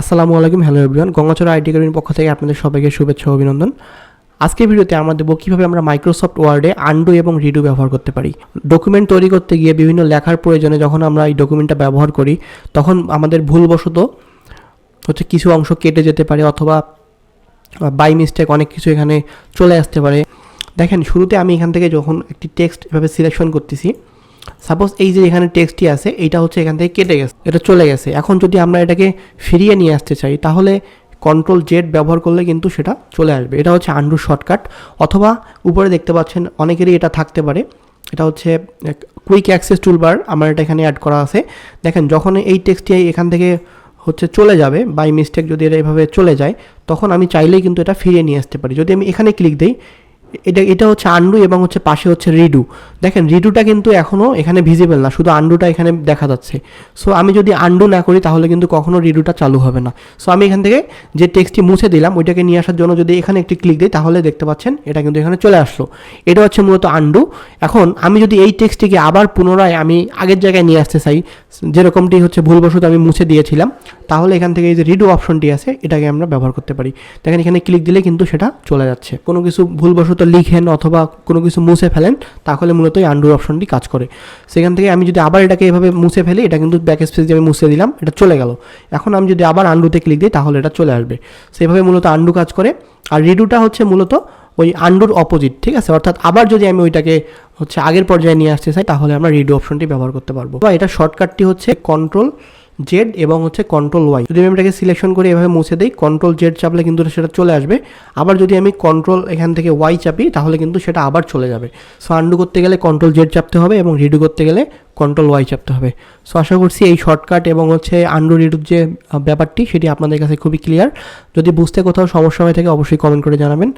আসসালামু আলাইকুম, hello everyone. Gangachara IT একাডেমির পক্ষ থেকে আপনাদের সবাইকে শুভেচ্ছা অভিনন্দন। আজকের ভিডিওতে আমরা দেবো কীভাবে আমরা মাইক্রোসফট ওয়ার্ডে আন্ডু এবং রিডু ব্যবহার করতে পারি। ডকুমেন্ট তৈরি করতে গিয়ে বিভিন্ন লেখার প্রয়োজনে যখন আমরা এই ডকুমেন্টটা ব্যবহার করি, তখন আমাদের ভুলবশত হচ্ছে কিছু অংশ কেটে যেতে পারে অথবা বাই মিস্টেক অনেক কিছু এখানে চলে আসতে পারে। দেখেন, শুরুতে আমি এখান থেকে যখন একটি টেক্সট এভাবে সিলেকশন করতেছি সাপোজ এই যে এখানে টেক্সটটি আছে এটা হচ্ছে এখান থেকে কেটে গেছে, এটা চলে গেছে। এখন যদি আমরা এটাকে ফিরিয়ে নিয়ে আসতে চাই, তাহলে কন্ট্রোল জেড ব্যবহার করলে কিন্তু সেটা চলে আসবে। এটা হচ্ছে আন্ডু শর্টকাট অথবা উপরে দেখতে পাচ্ছেন অনেকেরই এটা থাকতে পারে। এটা হচ্ছে কুইক অ্যাক্সেস টুলবার আমার এটা এখানে অ্যাড করা আছে। দেখেন, যখন এই টেক্সটটি এখান থেকে হচ্ছে চলে যাবে বাই মিস্টেক যদি এটা এভাবে চলে যায়, তখন আমি চাইলেই কিন্তু এটা ফিরিয়ে নিয়ে আসতে পারি। যদি আমি এখানে ক্লিক দিই এটা এটা হচ্ছে আন্ডু এবং হচ্ছে পাশে হচ্ছে রিডু। দেখেন, রিডুটা কিন্তু এখনও এখানে ভিজিবল না, শুধু আন্ডুটা এখানে দেখা যাচ্ছে। সো আমি যদি আন্ডু না করি, তাহলে কিন্তু কখনো রিডুটা চালু হবে না। সো আমি এখান থেকে যে টেক্সটটি মুছে দিলাম, ওইটাকে নিয়ে আসার জন্য যদি এখানে একটি ক্লিক দিই, তাহলে দেখতে পাচ্ছেন এটা কিন্তু এখানে চলে আসলো। এটা হচ্ছে মূলত আন্ডু। এখন আমি যদি এই টেক্সটটিকে আবার পুনরায় আমি আগের জায়গায় নিয়ে আসতে চাই, যেরকমটি হচ্ছে ভুলবশত আমি মুছে দিয়েছিলাম তাহলে এখান থেকে এই যে রিডু অপশনটি আছে, এটাকে আমরা ব্যবহার করতে পারি। দেখেন এখানে ক্লিক দিলে কিন্তু সেটা চলে যাচ্ছে। কোনো কিছু ভুলবশত লিখেন অথবা কোনো কিছু মুছে ফেলেন, তাহলে মূলত এই আন্ডুর অপশনটি কাজ করে। সেখান থেকে আমি যদি আবার এটাকে এভাবে মুছে ফেলি, এটা কিন্তু ব্যাক স্পেস আমি মুছে দিলাম, এটা চলে গেল। এখন আমি যদি আবার আন্ডুতে ক্লিক দিই, তাহলে এটা চলে আসবে। সেভাবে মূলত আন্ডু কাজ করে। আর রিডুটা হচ্ছে মূলত ওই আন্ডুর অপোজিট ঠিক আছে? অর্থাৎ আবার যদি আমি ওইটাকে হচ্ছে আগের পর্যায়ে নিয়ে আসতে চাই, তাহলে আমরা রিডু অপশনটি ব্যবহার করতে পারব। বা এটা শর্টকাটটি হচ্ছে কন্ট্রোল জেড এবং হচ্ছে কন্ট্রোল ওয়াই যদি আমি এটাকে সিলেকশন করে এভাবে মুছে দিই কন্ট্রোল জেড চাপলে কিন্তু সেটা চলে আসবে। আবার যদি আমি কন্ট্রোল এখান থেকে ওয়াই চাপি, তাহলে কিন্তু সেটা আবার চলে যাবে। সো আন্ডু করতে গেলে কন্ট্রোল জেড চাপতে হবে এবং রিডু করতে গেলে কন্ট্রোল ওয়াই চাপতে হবে। সো আশা করছি এই শর্টকাট এবং হচ্ছে আন্ডু রিডুর যে ব্যাপারটি, সেটি আপনাদের কাছে খুবই ক্লিয়ার যদি বুঝতে কোথাও সমস্যা হয়ে থাকে, অবশ্যই কমেন্ট করে জানাবেন।